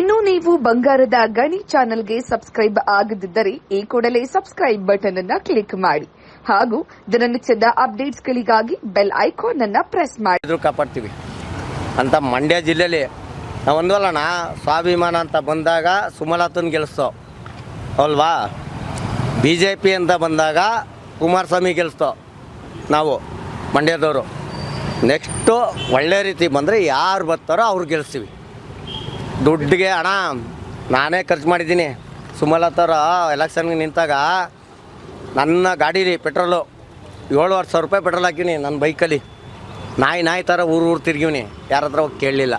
ಇನ್ನು ನೀವು ಬಂಗಾರದ ಗಣಿ ಚಾನೆಲ್ಗೆ ಸಬ್ಸ್ಕ್ರೈಬ್ ಆಗದಿದ್ದರೆ ಈ ಕೂಡಲೇ ಸಬ್ಸ್ಕ್ರೈಬ್ ಬಟನ್ ಅನ್ನ ಕ್ಲಿಕ್ ಮಾಡಿ ಹಾಗೂ ದಿನನಿತ್ಯದ ಅಪ್ಡೇಟ್ಸ್ಗಳಿಗಾಗಿ ಬೆಲ್ ಐಕಾನ್ ಅನ್ನ ಪ್ರೆಸ್ ಮಾಡಿ. ಕಾಪಾಡ್ತೀವಿ. ಅಂತ ಮಂಡ್ಯ ಜಿಲ್ಲೆಯಲ್ಲಿ ನಾವು ಒಂದಲ್ಲಣ್ಣ ಸ್ವಾಭಿಮಾನ ಅಂತ ಬಂದಾಗ ಸುಮಲತನ್ ಗೆಲ್ಲಿಸ್ತೋ ಅಲ್ವಾ? ಬಿ ಜೆ ಪಿ ಅಂತ ಬಂದಾಗ ಕುಮಾರಸ್ವಾಮಿ ಗೆಲ್ಲಿಸ್ತೋ ನಾವು, ಮಂಡ್ಯದವರು. ನೆಕ್ಸ್ಟು ಒಳ್ಳೆ ರೀತಿ ಬಂದರೆ ಯಾರು ಬರ್ತಾರೋ ಅವ್ರು ಗೆಲ್ಲಿಸ್ತೀವಿ ದುಡ್ಡಿಗೆ ಹಣ ನಾನೇ ಖರ್ಚು ಮಾಡಿದ್ದೀನಿ. ಸುಮಲತಾರ ಎಲೆಕ್ಷನ್ಗೆ ನಿಂತಾಗ ನನ್ನ ಗಾಡೀಲಿ ಪೆಟ್ರೋಲು ಏಳುವರೆ ಸಾವಿರ ರೂಪಾಯಿ ಪೆಟ್ರೋಲ್ ಹಾಕೀನಿ ನನ್ನ ಬೈಕಲ್ಲಿ ನಾಯಿ ನಾಯಿ ಥರ ಊರು ಊರು ತಿರ್ಗಿವ್ನಿ. ಯಾರ ಹತ್ರ ಹೋಗಿ ಕೇಳಲಿಲ್ಲ.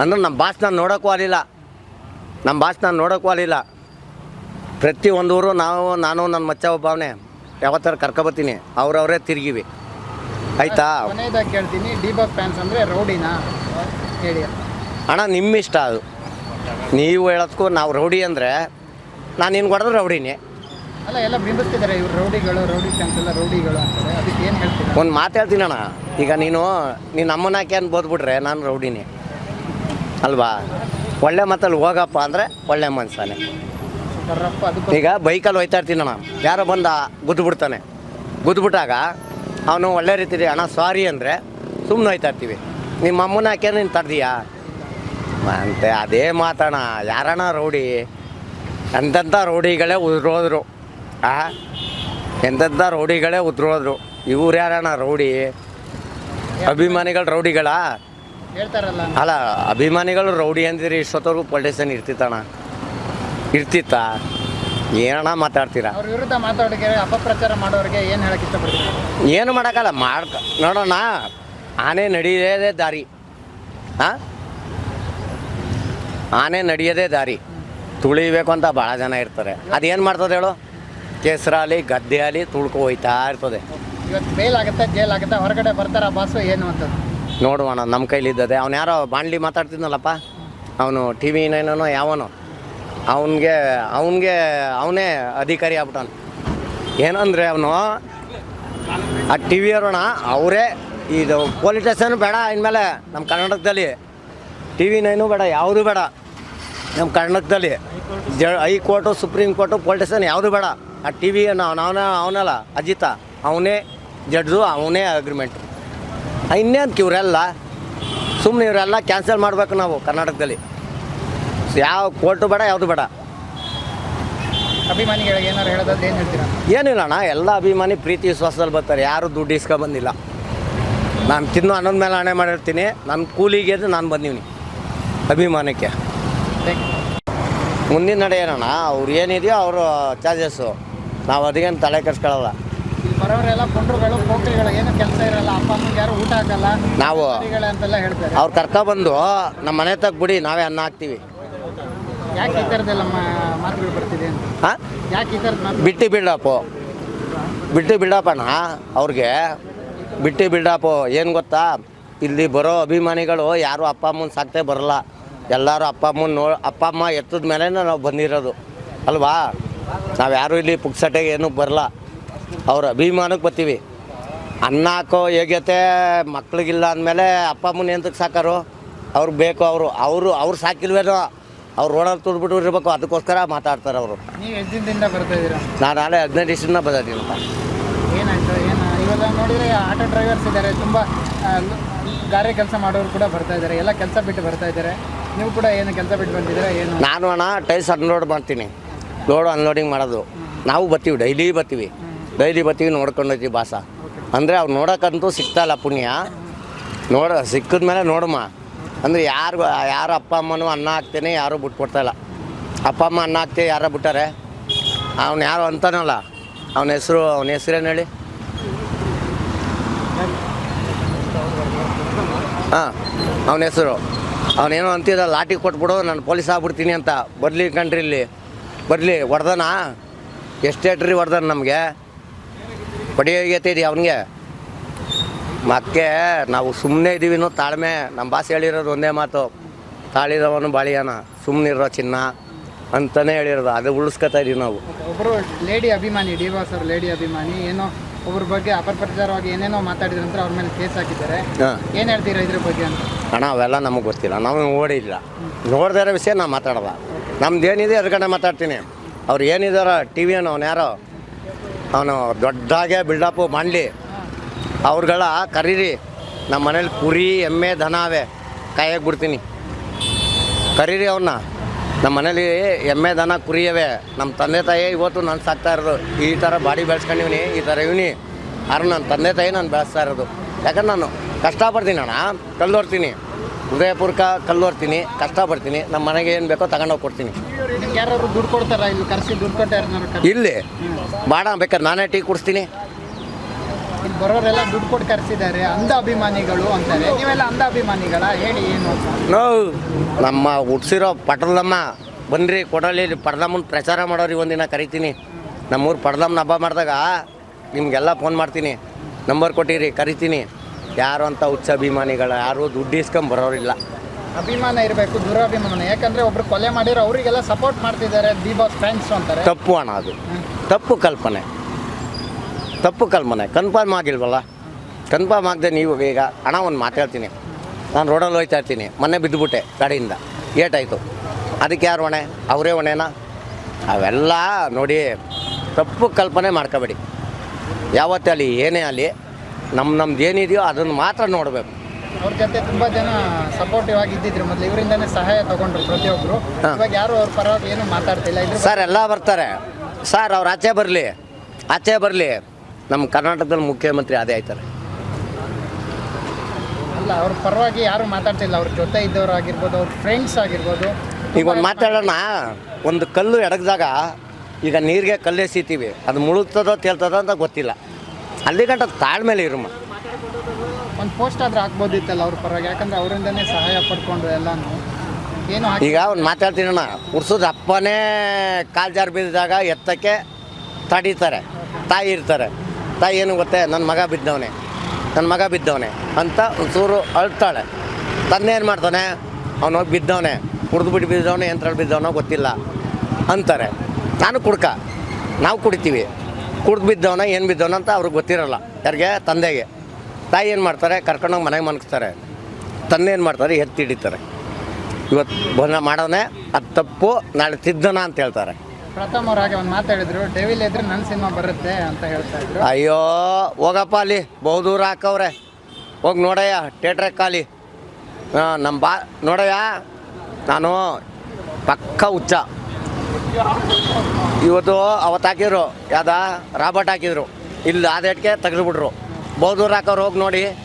ಅಂದ್ರೆ ನಮ್ಮ ಬಾಸ್ ನಾನು ನೋಡೋಕ್ಕೂ ಆಗಲಿಲ್ಲ. ನಮ್ಮ ಬಾಸ್ ನಾನು ನೋಡೋಕ್ಕೂ ಆಗಲಿಲ್ಲ. ಪ್ರತಿ ಒಂದು ಊರು ನಾವು ನಾನು ನನ್ನ ಮಚ್ಚ ಒಬ್ಬವನೇ ಯಾವತ್ತರ ಕರ್ಕೊಬತ್ತೀನಿ ಅವ್ರವರೇ ತಿರುಗಿವಿ. ಆಯಿತಾ? ಕೇಳ್ತೀನಿ ಡಿ ಬಾಸ್ ಫ್ಯಾನ್ಸ್ ಅಂದರೆ ರೌಡಿನಾ? ಹೇಳಿ ಅಣ್ಣ ನಿಮ್ಮಿಷ್ಟ ಅದು. ನೀವು ಹೇಳೋದಕ್ಕೂ ನಾವು ರೌಡಿ ಅಂದರೆ ನಾನು ನಿನ್ಗೆ ಹೊಡೆದ್ರೆ ರೌಡಿನೇ. ಅಲ್ಲ ಎಲ್ಲ ಬಿಂಬಿಸ್ತಿದ್ದಾರೆ ಇವ್ರು ರೌಡಿಗಳು ರೌಡಿ ಫ್ಯಾನ್ಸ್ ಎಲ್ಲ ರೌಡಿಗಳು ಅಂತಾರೆ. ಅದಕ್ಕೆ ಏನು ಹೇಳ್ತೀರಾ? ಒಂದು ಮಾತು ಹೇಳ್ತೀನಿ ಅಣ್ಣ. ಈಗ ನೀನು ನೀನು ಅಮ್ಮನ ಹಾಕಿ ಅಂತ ಬೋದ್ಬಿಟ್ರೆ ನಾನು ರೌಡಿನೇ. ಅಲ್ವಾ? ಒಳ್ಳೆ ಮಾತಲ್ಲಿ ಹೋಗಪ್ಪ ಅಂದರೆ ಒಳ್ಳೆ ಮನ್ಸಾನೆ. ಬರ್ರಪ್ಪ ಅದಕ್ಕೆ ಈಗ ಬೈಕಲ್ಲಿ ಹೋಯ್ತಾ ಇರ್ತೀನಿ ಅಣ್ಣ. ಯಾರೋ ಬಂದ ಗುದ್ದು ಗುದ್ದುಬಿಟ್ಟಾಗ ಗುದ್ದು ಬಿಟ್ಟಾಗ ಅವನು ಒಳ್ಳೆ ರೀತಿ ಅಣ್ಣ ಸಾರಿ ಅಂದರೆ ಸುಮ್ಮನೆ ಹೋಯ್ತಾ ಇರ್ತೀವಿ. ನಿಮ್ಮ ಅಮ್ಮನ ಹಾಕಿ ನೀನು ತರ್ದೀಯಾ? ಅಂತೆ ಅದೇ ಮಾತಾಣ ಯಾರಣ್ಣ ರೌಡಿ? ಎಂತೆಂಥ ರೌಡಿಗಳೇ ಉದ್ರೋದ್ರು. ಆ? ಎಂತೆಂಥ ರೌಡಿಗಳೇ ಉದ್ರೋದ್ರು. ಇವ್ರು ಯಾರಣ್ಣ ರೌಡಿ? ಅಭಿಮಾನಿಗಳು ರೌಡಿಗಳಾ? ಹೇಳ್ತಾರಲ್ಲ. ಅಲ್ಲ ಅಭಿಮಾನಿಗಳು ರೌಡಿ ಅಂದಿರಿ ಇಷ್ಟೊತ್ತವರೆಗೂ ಪೊಲಿಟೇಷನ್ ಇರ್ತಿತ್ತಣ್ಣ? ಇರ್ತಿತ್ತ? ಏನಣ್ಣ ಮಾತಾಡ್ತೀರಾ? ಅವ್ರ ವಿರುದ್ಧ ಮಾತಾಡೋರಿಗೆ ಅಪಪ್ರಚಾರ ಮಾಡೋರಿಗೆ ಏನು ಹೇಳಕ್ಕೆ ಇಷ್ಟಪಡ್ತೀರಾ? ಏನು ಮಾಡೋಕ್ಕಲ್ಲ ಮಾಡ್ಕ ನೋಡೋಣ. ಆನೆ ನಡೀದೇ ದಾರಿ. ಹಾಂ ಆನೆ ನಡೆಯೋದೇ ದಾರಿ. ತುಳಿಬೇಕು ಅಂತ ಭಾಳ ಜನ ಇರ್ತಾರೆ. ಅದೇನು ಮಾಡ್ತದೆ ಹೇಳು? ಕೆಸರಾಲಿ ಗದ್ದೆ ಆಗಲಿ ತುಳ್ಕೊ ಹೋಯ್ತಾ ಇರ್ತದೆ. ಇವತ್ತು ಬೇಲ್ ಆಗುತ್ತೆ ಜೈಲ್ ಆಗುತ್ತೆ ಹೊರಗಡೆ ಬರ್ತಾರ ಬಾಸು ಏನು ಅಂತ ನೋಡುವಣ ನಮ್ಮ ಕೈಲಿದ್ದದೆ. ಅವ್ನು ಯಾರೋ ಬಾಂಡ್ಲಿ ಮಾತಾಡ್ತಿದ್ನಲ್ಲಪ್ಪ? ಅವನು ಟಿ ವಿ ನೈನೋ ಯಾವನು. ಅವನಿಗೆ ಅವನಿಗೆ ಅವನೇ ಅಧಿಕಾರಿ ಆಗ್ಬಿಟ್ಟನು. ಏನಂದರೆ ಅವನು ಆ ಟಿ ವಿ ಅವರಣ ಅವರೇ ಇದು ಪೊಲೀಸ್ ಸ್ಟೇಷನ್ ಬೇಡ ಇನ್ಮೇಲೆ ನಮ್ಮ ಕರ್ನಾಟಕದಲ್ಲಿ ಟಿ ವಿ ನೈನು ಬೇಡ ಯಾವುದೂ ಬೇಡ. ನಮ್ಮ ಕರ್ನಾಟಕದಲ್ಲಿ ಜ high court supreme court police station ಯಾವುದು ಬೇಡ. ಆ ಟಿ ವಿ ಅವನ ಅವನಲ್ಲ ಅಜಿತ ಅವನೇ ಜಡ್ಜು ಅವನೇ ಅಗ್ರಿಮೆಂಟ್ ಇನ್ನೇನು ಇವರೆಲ್ಲ ಸುಮ್ಮನೆ ಇವರೆಲ್ಲ ಕ್ಯಾನ್ಸಲ್ ಮಾಡಬೇಕು ನಾವು ಕರ್ನಾಟಕದಲ್ಲಿ. ಯಾವ ಕೋರ್ಟು ಬೇಡ ಯಾವುದು ಬೇಡ. ಅಭಿಮಾನಿಗಳಿಗೆ ಏನಾರು ಹೇಳೋದಾದ್ರೆ ಏನು ಹೇಳ್ತೀರಾ? ಏನಿಲ್ಲ ಅಣ್ಣ ಎಲ್ಲ ಅಭಿಮಾನಿ ಪ್ರೀತಿ ವಿಶ್ವಾಸದಲ್ಲಿ ಬರ್ತಾರೆ. ಯಾರು ದುಡ್ಡು ಇಸ್ಕೊಂಡ್ ಬಂದಿಲ್ಲ ನಾನು ತಿನ್ನೋ ಅನ್ನೋದ ಮೇಲೆ ಹಣೆ ಮಾಡಿರ್ತೀನಿ. ನನ್ನ ಕೂಲಿಗೆ ನಾನು ಬಂದೀನಿ ಅಭಿಮಾನಕ್ಕೆ. ಮುಂದಿನ ನಡೆ ಏನಣ್ಣ? ಅವ್ರು ಏನಿದೆಯೋ ಅವರು ಚಾರ್ಜಸ್ಸು ನಾವು ಅದಕ್ಕೇನು ತಲೆ ಕೆಡ್ಸ್ಕೊಳ್ಳಲ್ಲ ಬರೋರೆಲ್ಲ ಪುಂಡ್ರುಗಳು ಏನು ಕೆಲಸ ಇರಲ್ಲ ಅಪ್ಪ ಅಮ್ಮಗೆ ಯಾರು ಊಟ ಹಾಕಲ್ಲ ನಾವು ಅವ್ರು ಅಂತೆಲ್ಲ ಹೇಳ್ತಾರೆ. ಅವ್ರು ಕರ್ಕೊಬಂದು ನಮ್ಮ ಮನೆ ತಗ ಬಿಡಿ ನಾವೇ ಅನ್ನ ಹಾಕ್ತೀವಿ. ಯಾಕೆ ಈ ಥರದ್ದೆಲ್ಲ ಮಾ- ಮಾತುಗಳು ಬರ್ತಿದೆ ಅಂತ? ಹಾಂ? ಯಾಕೆ ಈ ಥರದ್ದು ಮಾತು ಬಿಟ್ಟು ಬಿಲ್ಡಪ್ಪು ಬಿಟ್ಟು ಬಿಲ್ಡಪ್ಪಣ್ಣ ಅವ್ರಿಗೆ ಬಿಟ್ಟು ಬಿಲ್ಡಪ್ಪು ಏನು ಗೊತ್ತಾ? ಇಲ್ಲಿ ಬರೋ ಅಭಿಮಾನಿಗಳು ಯಾರು ಅಪ್ಪ ಅಮ್ಮನ ಸಾಕ್ತೇ ಬರಲ್ಲ. ಎಲ್ಲರೂ ಅಪ್ಪ ಅಮ್ಮನ ನೋ ಅಪ್ಪ ಅಮ್ಮ ಎತ್ತದ ಮೇಲೆ ನಾವು ಬಂದಿರೋದು. ಅಲ್ವಾ? ನಾವು ಯಾರು ಇಲ್ಲಿ ಪುಕ್ಸಟೆಗೆ ಏನೂ ಬರಲ್ಲ ಅವ್ರ ಅಭಿಮಾನಕ್ಕೆ ಬರ್ತೀವಿ. ಅನ್ನ ಹಾಕೋ ಯೋಗ್ಯತೆ ಮಕ್ಳಿಗಿಲ್ಲ ಅಂದಮೇಲೆ ಅಪ್ಪ ಅಮ್ಮನ ಎಂತಕ್ಕೆ ಸಾಕಾರು? ಅವ್ರಿಗೆ ಬೇಕು ಅವರು. ಅವರು ಅವ್ರು ಸಾಕಿಲ್ವೇನೋ? ಅವ್ರು ರೋಡಲ್ಲಿ ತುಡ್ಬಿಟ್ಟು ಇರಬೇಕು. ಅದಕ್ಕೋಸ್ಕರ ಮಾತಾಡ್ತಾರೆ ಅವರು. ನೀವು ಎಷ್ಟು ದಿನದಿಂದ ಬರ್ತಾ ಇದ್ದೀರಾ? ನಾನು ನಾಳೆ ಹದಿನೈದು ದಿವಸದಿಂದ ಬಂದಿದ್ದೀನಪ್ಪ ಏನಾಯ್ತು? ಏನು ಇವಾಗ ನೋಡಿದರೆ ಆಟೋ ಡ್ರೈವರ್ಸ್ ಇದ್ದಾರೆ. ತುಂಬ ಗಾರೆ ಕೆಲಸ ಮಾಡೋರು ಕೂಡ ಬರ್ತಾ ಇದ್ದಾರೆ. ಎಲ್ಲ ಕೆಲಸ ಬಿಟ್ಟು ಬರ್ತಾ ಇದ್ದಾರೆ. ನೀವು ಕೂಡ ಏನು ಕೆಲಸ ಬಿಟ್ಟು ಬಂದಿದ್ದೀರಾ ನಾನು ಅಣ್ಣ, ಟೈಲ್ಸ್ ಅನ್ಲೋಡ್ ಮಾಡ್ತೀನಿ. ಲೋಡ್ ಅನ್ಲೋಡಿಂಗ್ ಮಾಡೋದು. ನಾವು ಬರ್ತೀವಿ, ಡೈಲಿ ಬರ್ತೀವಿ. ಡೈಲಿ ಬರ್ತೀವಿ, ನೋಡ್ಕೊಂಡು ಹೋಗ್ತೀವಿ ಬಾಸ ಅಂದರೆ ಅವ್ರು ನೋಡೋಕ್ಕಂತೂ ಸಿಗ್ತಾಯಿಲ್ಲ ಪುಣ್ಯ. ನೋಡ ಸಿಕ್ಕಿದ ಮೇಲೆ ನೋಡಮ್ಮ. ಅಂದರೆ ಯಾರು ಯಾರು ಅಪ್ಪ ಅಮ್ಮನೂ ಅನ್ನ ಹಾಕ್ತೇನೆ, ಯಾರೂ ಬಿಟ್ಕೊಡ್ತಾ ಇಲ್ಲ. ಅಪ್ಪ ಅಮ್ಮ ಅನ್ನ ಹಾಕ್ತೀವಿ, ಯಾರೋ ಬಿಟ್ಟಾರೆ. ಅವ್ನು ಯಾರು ಅಂತಾನಲ್ಲ. ಅವನ ಹೆಸರು, ಅವನ ಹೆಸರೇನು ಹೇಳಿ? ಹಾಂ, ಅವನ ಹೆಸರು. ಅವನೇನೋ ಅಂತಿದ್ದ ಲಾಠಿ ಕೊಟ್ಬಿಡು ನಾನು ಪೊಲೀಸ್ ಆಗ್ಬಿಡ್ತೀನಿ ಅಂತ. ಬರಲಿ ಕಣ್ರಿ ಇಲ್ಲಿ. ಬರಲಿ ಹೊಡ್ದನ ಎಷ್ಟೇಟ್ರಿ ಹೊಡೆದಾನ ನಮಗೆ? ಹೊಡಿಯೋಗೈತೆ ಇದೆ ಅವನಿಗೆ? ಮತ್ತೆ ನಾವು ಸುಮ್ಮನೆ ಇದ್ದೀವಿ ತಾಳ್ಮೆ. ನಮ್ಮ ಭಾಷೆ ಹೇಳಿರೋದು ಒಂದೇ ಮಾತು ತಾಳಿರೋವನು ಬಾಳಿಯಾನ ಸುಮ್ಮನಿರೋ ಚಿನ್ನ ಅಂತಲೇ ಹೇಳಿರೋದು. ಅದು ಉಳಿಸ್ಕೊತಾ ಇದೀವಿ ನಾವು. ಒಬ್ಬರು ಲೇಡಿ ಅಭಿಮಾನಿ ಡಿ ಬಾಸ್ ಅವ್ರ ಲೇಡಿ ಅಭಿಮಾನಿ ಏನೋ ಒಬ್ಬರ ಬಗ್ಗೆ ಅಪಪ್ರಚಾರವಾಗಿ ಏನೇನೋ ಮಾತಾಡಿದ್ರಂತ ಅವ್ರ ಮೇಲೆ ಕೇಸ್ ಹಾಕಿದ್ದಾರೆ. ಏನು ಹೇಳ್ತೀರಾ ಇದ್ರ ಬಗ್ಗೆ ಅಂತ? ಅಣ್ಣ, ಅವೆಲ್ಲ ನಮಗೆ ಗೊತ್ತಿಲ್ಲ. ನಾವು ಓಡಿಲ್ಲ. ನೋಡ್ದಾರ ವಿಷಯ ನಾನು ಮಾತಾಡಲ್ಲ ನಮ್ದು ಏನಿದೆ ಅದ್ರ ಕಡೆ ಮಾತಾಡ್ತೀನಿ. ಅವ್ರು ಏನಿದಾರ ಟಿ ವಿ ಅವನು ಯಾರೋ, ಅವನು ದೊಡ್ಡಾಗೆ ಬಿಲ್ಡಪ್ಪು ಮಾಡಲಿ. ಅವ್ರುಗಳ ಕರೀರಿ. ನಮ್ಮ ಮನೇಲಿ ಕುರಿ, ಎಮ್ಮೆ, ದನ ಅವೆ. ಕಾಯಕ್ಕೆ ಬಿಡ್ತೀನಿ. ಕರೀರಿ ಅವ್ರನ್ನ ನಮ್ಮ ಮನೇಲಿ ಎಮ್ಮೆ, ದನ, ಕುರಿ ಅವೆ. ನಮ್ಮ ತಂದೆ ತಾಯಿ ಇವತ್ತು ನಾನು ಸಾಕ್ತಾ ಇರೋದು. ಈ ಥರ ಬಾಡಿ ಬೆಳೆಸ್ಕೊಂಡಿವ್ನಿ, ಈ ಥರ ಇವ್ನಿ. ಆದ್ರೆ ನನ್ನ ತಂದೆ ತಾಯಿ ನಾನು ಬೆಳೆಸ್ತಾ ಇರೋದು. ಯಾಕಂದ್ರೆ ನಾನು ಕಷ್ಟಪಡ್ತೀನಿ ಅಣ್ಣ. ಕಲ್ಲೋರ್ತೀನಿ ಉದಯಪುರಕ್ಕೆ ಕಲ್ಲೋರ್ತೀನಿ ಕಷ್ಟಪಡ್ತೀನಿ. ನಮ್ಮ ಮನೆಗೆ ಏನು ಬೇಕೋ ತಗೊಂಡೋಗಿ ಕೊಡ್ತೀನಿ. ಯಾರು ದುಡ್ಡು ಕೊಡ್ತಾರ? ಇಲ್ಲಿ ಕರ್ಸಿ ದುಡ್ಡು ಕೊಟ್ಟು ಯಾರನ್ನಾರು ಇಲ್ಲಿ. ಬಾಡ ಬೇಕಾದ್ರೆ ನಾನೇ ಟೀ ಕುಡಿಸ್ತೀನಿ. ಇಲ್ಲಿ ಬರೋರೆಲ್ಲ ದುಡ್ಡು ಕೊಟ್ಟು ಕರ್ಸಿದ್ದಾರೆ. ಅಂಧ ಅಭಿಮಾನಿಗಳು ಅಂತಾರೆ. ನೀವೆಲ್ಲ ಅಂಧ ಅಭಿಮಾನಿಗಳ? ಹೇಳಿ ಏನು ನೋ ನಮ್ಮ ಹುಟ್ಸಿರೋ ಪಟಲಮ್ಮ. ಬನ್ರಿ ಕೊಡಲಿ. ಪಡ್ದಮ್ಮನ ಪ್ರಚಾರ ಮಾಡೋರಿ ಒಂದಿನ ಕರಿತೀನಿ. ನಮ್ಮೂರು ಪಡ್ದಮ್ಮನ ಹಬ್ಬ ಮಾಡಿದಾಗ ನಿಮಗೆಲ್ಲ ಫೋನ್ ಮಾಡ್ತೀನಿ. ನಂಬರ್ ಕೊಟ್ಟಿರಿ ಕರಿತೀನಿ. ಯಾರು ಅಂತ ಹುಚ್ಚ ಅಭಿಮಾನಿಗಳು ಯಾರು ದುಡ್ಡು ಇಸ್ಕೊಂಡ್ ಬರೋರಿಲ್ಲ. ಅಭಿಮಾನ ಇರಬೇಕು ದುರಾಭಿಮಾನ. ಯಾಕಂದ್ರೆ ಒಬ್ರು ಕೊಲೆ ಮಾಡಿರೋ ಅವರಿಗೆಲ್ಲ ಸಪೋರ್ಟ್ ಮಾಡ್ತಿದ್ದಾರೆ ದಿ ಬಾಸ್ ಫ್ಯಾನ್ಸ್ ಅಂತಾರೆ. ತಪ್ಪು ಅಣ್ಣ ಅದು. ತಪ್ಪು ಕಲ್ಪನೆ. ತಪ್ಪು ಕಲ್ಪನೆ. ಕನ್ಫರ್ಮ್ ಆಗಿಲ್ವಲ್ಲ? ಕನ್ಫರ್ಮ್ ಆಗದೆ ನೀವು ಈಗ ಹಣ ಒಂದು ಮಾತಾಡ್ತೀನಿ ನಾನು ರೋಡಲ್ಲಿ ಹೋಯ್ತಾ ಇರ್ತೀನಿ. ಮೊನ್ನೆ ಬಿದ್ದುಬಿಟ್ಟೆ ಗಾಡಿಯಿಂದ. ಏಟಾಯಿತು. ಅದಕ್ಕೆ ಯಾರು ಹೊಣೆ? ಅವರೇ ಹೊಣೆನಾ? ಅವೆಲ್ಲ ನೋಡಿ ತಪ್ಪು ಕಲ್ಪನೆ ಮಾಡ್ಕೋಬೇಡಿ. ಯಾವತ್ತೇ ಅಲ್ಲಿ ಏನೇ ಅಲ್ಲಿ ನಮ್ಮ ನಮ್ದು ಏನಿದೆಯೋ ಅದನ್ನು ಮಾತ್ರ ನೋಡಬೇಕು. ಅವ್ರ ಜೊತೆ ತುಂಬಾ ಜನ ಸಪೋರ್ಟಿವ್ ಆಗಿ ಇದ್ದಿದ್ರು ಮೊದಲು. ಇವರಿಂದಾನೇ ಸಹಾಯ ತಗೊಂಡ್ರು ಪ್ರತಿಯೊಬ್ಬರು. ಇವಾಗ ಯಾರು ಅವ್ರ ಪರವಾಗಿ ಏನು ಮಾತಾಡ್ತಿಲ್ಲ ಇದ್ರ ಸರ್ ಎಲ್ಲ ಬರ್ತಾರೆ. ಸರ್ ಅವ್ರು ಆಚೆ ಬರಲಿ. ಆಚೆ ಬರಲಿ. ನಮ್ಮ ಕರ್ನಾಟಕದಲ್ಲಿ ಮುಖ್ಯಮಂತ್ರಿ ಅದೇ ಆಯ್ತಾರೆ. ಅಲ್ಲ ಅವ್ರ ಪರವಾಗಿ ಯಾರು ಮಾತಾಡ್ತಿಲ್ಲ ಅವ್ರ ಜೊತೆ ಇದ್ದವ್ರು ಆಗಿರ್ಬೋದು ಅವ್ರ ಫ್ರೆಂಡ್ಸ್ ಆಗಿರ್ಬೋದು. ಈಗ ಒಂದು ಮಾತಾಡೋಣ ಒಂದು ಕಲ್ಲು ಎಡಗ್ದಾಗ ಈಗ ನೀರಿಗೆ ಕಲ್ಲು ಎಸಿತೀವಿ ಅದು ಮುಳುಗ್ತದೋ ತೇಲ್ತದೋ ಅಂತ ಗೊತ್ತಿಲ್ಲ. ಅಲ್ಲಿ ಗಂಟ ತಾಳ್ಮೇಲೆ ಇರುಮ ಒಂದು ಪೋಸ್ಟ್ ಆದ್ರೂ ಹಾಕ್ಬೋದಿತ್ತಲ್ಲ ಅವ್ರ ಪರವಾಗಿ? ಯಾಕಂದ್ರೆ ಅವರಿಂದನೇ ಸಹಾಯ ಪಡ್ಕೊಂಡು ಎಲ್ಲಾನು. ಏನು ಹಾಕಿ ಈಗ ಒಂದು ಮಾತಾಡ್ತೀನಣ್ಣ ಹುಡ್ಸೋದು ಅಪ್ಪನೇ ಕಾಲು ಜಾರು ಬಿದ್ದಾಗ ಎತ್ತಕ್ಕೆ ತಡೀತಾರೆ. ತಾಯಿ ಇರ್ತಾರೆ. ತಾಯಿ ಏನು ಗೊತ್ತೇ? ನನ್ನ ಮಗ ಬಿದ್ದವನೆ. ನನ್ನ ಮಗ ಬಿದ್ದವನೆ ಅಂತ ಒಂಚೂರು ಅಳ್ತಾಳೆ. ತಂದೆ ಏನು ಮಾಡ್ತಾನೆ? ಅವನು ಹೋಗಿ ಬಿದ್ದವನೆ. ಕುಡ್ದು ಬಿಟ್ಟು ಬಿದ್ದವನೆ ಬಿದ್ದವನೋ ಗೊತ್ತಿಲ್ಲ ಅಂತಾರೆ. ನಾನು ಕುಡ್ಕ. ನಾವು ಕುಡಿತೀವಿ. ಕುಡ್ದು ಬಿದ್ದವನ ಏನು ಬಿದ್ದವನ ಅಂತ ಅವ್ರಿಗೆ ಗೊತ್ತಿರಲ್ಲ. ಯಾರಿಗೆ? ತಂದೆಗೆ. ತಾಯಿ ಏನು ಮಾಡ್ತಾರೆ? ಕರ್ಕೊಂಡೋಗಿ ಮನೆಗೆ ಮನಗಿಸ್ತಾರೆ ತಂದೆ ಏನು ಮಾಡ್ತಾರೆ? ಎತ್ತಿ ಹಿಡಿತಾರೆ. ಇವತ್ತು ಬಂದ ಮಾಡೋನೆ ಅದು ತಪ್ಪು ನಾಳೆ ತಿದ್ದನ ಅಂತ ಹೇಳ್ತಾರೆ. ಪ್ರಥಮ ಅವ್ರ ಹಾಗೆ ಒಂದು ಮಾತಾಡಿದ್ರು ಡೆವಿಲ್ ಇದ್ರೆ ನನ್ನ ಸಿನಿಮಾ ಬರುತ್ತೆ ಅಂತ ಹೇಳ್ತಾ ಇದ್ರು. ಅಯ್ಯೋ ಹೋಗಪ್ಪ ಅಲ್ಲಿ ಬಹುದೂರ ಹಾಕವ್ರೆ. ಹೋಗಿ ನೋಡಯ್ಯ ಥಿಯೇಟ್ರಿಗೆ ಖಾಲಿ ನಮ್ಮ ಬಾ ನೋಡಯ್ಯ ನಾನು ಪಕ್ಕ ಹುಚ್ಚ. ಇವತ್ತು ಅವತ್ತು ಹಾಕಿದ್ರು, ಯಾವ್ದ? ರಾಬರ್ಟ್ ಹಾಕಿದ್ರು. ಇಲ್ಲಿ ಆದೇಟ್ಗೆ ತೆಗೆದುಬಿಟ್ರು. ಬಹುದೂರ ಹಾಕೋರು ಹೋಗಿ ನೋಡಿ.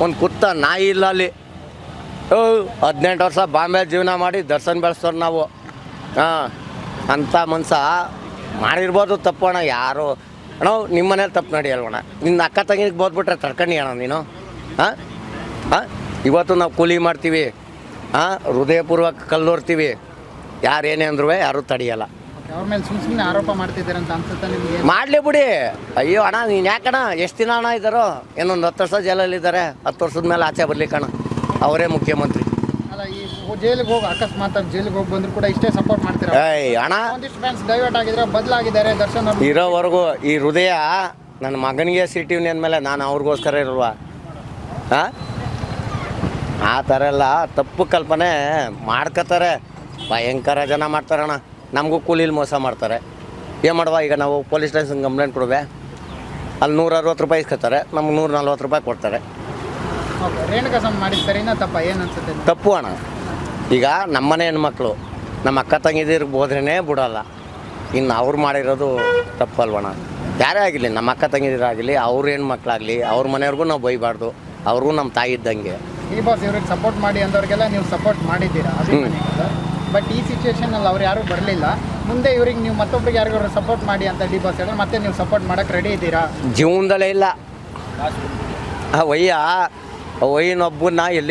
ಒಂದು ಕುತ್ತ ನಾಯಿ ಇಲ್ಲ ಅಲ್ಲಿ. ಹದಿನೆಂಟು ವರ್ಷ ಬಾಂಬೆ ಜೀವನ ಮಾಡಿ ದರ್ಶನ ಬೆಳೆಸೋರು ನಾವು. ಹಾಂ ಅಂಥ ಮನ್ಸ. ಮಾಡಿರ್ಬೋದು ತಪ್ಪು ಅಣ್ಣ, ಯಾರು. ಅಣ್ಣ ನಿಮ್ಮ ಮನೇಲಿ ತಪ್ಪು ನಡಿ ಅಲ್ವಣ ನಿನ್ನ ಅಕ್ಕ ತಂಗಿಗೆ ಬೋದ್ಬಿಟ್ರೆ ತಡ್ಕಂಡು ಅಣ್ಣ ನೀನು. ಹಾಂ ಹಾಂ? ಇವತ್ತು ನಾವು ಕೂಲಿ ಮಾಡ್ತೀವಿ. ಹಾಂ, ಹೃದಯಪೂರ್ವಕ ಕಲ್ಲೋರ್ತೀವಿ ಯಾರು ಏನೇ ಅಂದ್ರೂ ಯಾರೂ ತಡೆಯಲ್ಲ. ಅವ್ರ ಮೇಲೆ ಸುಮ್ ಸುಮ್ಮನೆ ಆರೋಪ ಮಾಡ್ತಿದ್ದಾರೆ ಅಂತ ಅನ್ಸುತ್ತೆ ನಿಮಗೆ? ಮಾಡಲಿ ಬಿಡಿ. ಅಯ್ಯೋ ಅಣ್ಣ ನೀನು ಯಾಕಣ ಎಷ್ಟು ದಿನ ಅಣ್ಣ ಇದ್ದಾರೋ? ಇನ್ನೊಂದು ಹತ್ತು ವರ್ಷ ಜೈಲಲ್ಲಿದ್ದಾರೆ. ಹತ್ತು ವರ್ಷದ ಮೇಲೆ ಆಚೆ ಬರ್ಲಿಕ್ಕಣ್ಣ ಅವರೇ ಮುಖ್ಯಮಂತ್ರಿ. ಅಲ್ಲ ಈ ಜೈಲಿಗೆ ಹೋಗಿ ಅಕಸ್ಮಾತ್ ಜೈಲಿಗೆ ಹೋಗಿ ಬಂದ್ರು ಕೂಡ ಇಷ್ಟೇ ಸಪೋರ್ಟ್ ಮಾಡ್ತೀರಾ? ಏಯ್ ಅಣ್ಣ. ಒಂದಿಷ್ಟು ಫ್ಯಾನ್ಸ್ ಡೈವರ್ಟ್ ಆಗಿದ್ರೆ ಬದಲಾಗಿದ್ದಾರೆ ದರ್ಶನ್ ಅವ್ರು. ಇರೋವರೆಗೂ ಈ ಹೃದಯ ನನ್ನ ಮಗನಿಗೆ ಸಿಟಿವ್ ಅಂದಮೇಲೆ ನಾನು ಅವ್ರಿಗೋಸ್ಕರ ಇರಲ್ವಾ? ಹಾಂ ಆ ಥರ ಎಲ್ಲ ತಪ್ಪು ಕಲ್ಪನೆ ಮಾಡ್ಕೋತಾರೆ ಭಯಂಕರ ಜನ ಮಾಡ್ತಾರಣ್ಣ ನಮಗೂ ಕೂಲಿಲಿ ಮೋಸ ಮಾಡ್ತಾರೆ. ಏನು ಮಾಡುವ? ಈಗ ನಾವು ಪೊಲೀಸ್ ಸ್ಟೇಷನ್ ಕಂಪ್ಲೇಂಟ್ ಕೊಡುವೆ. ಅಲ್ಲಿ ನೂರ ಅರವತ್ತು ರೂಪಾಯಿ ಇಸ್ಕೊತಾರೆ. ನಮ್ಗೆ ನೂರ ನಲ್ವತ್ತು ರೂಪಾಯಿ ಕೊಡ್ತಾರೆ. ತಪ್ಪ ಏನು ಅನ್ಸುತ್ತೆ ತಪ್ಪು ಅಣ್ಣ. ಈಗ ನಮ್ಮನೆ ಹೆಣ್ಮಕ್ಳು ನಮ್ಮ ಅಕ್ಕ ತಂಗಿದಿರ್ಗೆ ಹೋದ್ರೇ ಬಿಡೋಲ್ಲ. ಇನ್ನು ಅವ್ರು ಮಾಡಿರೋದು ತಪ್ಪು ಅಲ್ವಣ್ಣ ಯಾರೇ ಆಗಿರಲಿ ನಮ್ಮ ಅಕ್ಕ ತಂಗಿದಿರಾಗಲಿ ಅವ್ರ ಹೆಣ್ಮಕ್ಳಾಗಲಿ ಅವ್ರ ಮನೆಯವ್ರಿಗೂ ನಾವು ಬೈಬಾರ್ದು. ಅವ್ರಿಗೂ ನಮ್ಮ ತಾಯಿ ಇದ್ದಂಗೆ. ಈ ಬಾಸ್ ಇವ್ರಿಗೆ ಸಪೋರ್ಟ್ ಮಾಡಿ ಅಂದವ್ರಿಗೆಲ್ಲ ನೀವು ಸಪೋರ್ಟ್ ಮಾಡಿದ್ದೀರಾ? ಬಟ್ ಈ ಸಿಚುವೇಷನಲ್ಲಿ ಅವ್ರು ಯಾರು ಬರಲಿಲ್ಲ. ಮುಂದೆ ಇವ್ರಿಗೆ ನೀವು ಮತ್ತೊಬ್ರಿಗೆ ಯಾರಿಗಾದ್ರು ಸಪೋರ್ಟ್ ಮಾಡಿ ಅಂತ ಡಿ ಬಾಸ್ ಹೇಳಿದ್ರೆ ಮತ್ತೆ ನೀವು ಸಪೋರ್ಟ್ ಮಾಡಕ್ಕೆ ರೆಡಿ ಇದ್ದೀರಾ? ಜೀವನದಲ್ಲೇ ಇಲ್ಲ. ಆ ವಯ್ಯನೊಬ್ಬನ್ನ ಎಲ್ಲಿ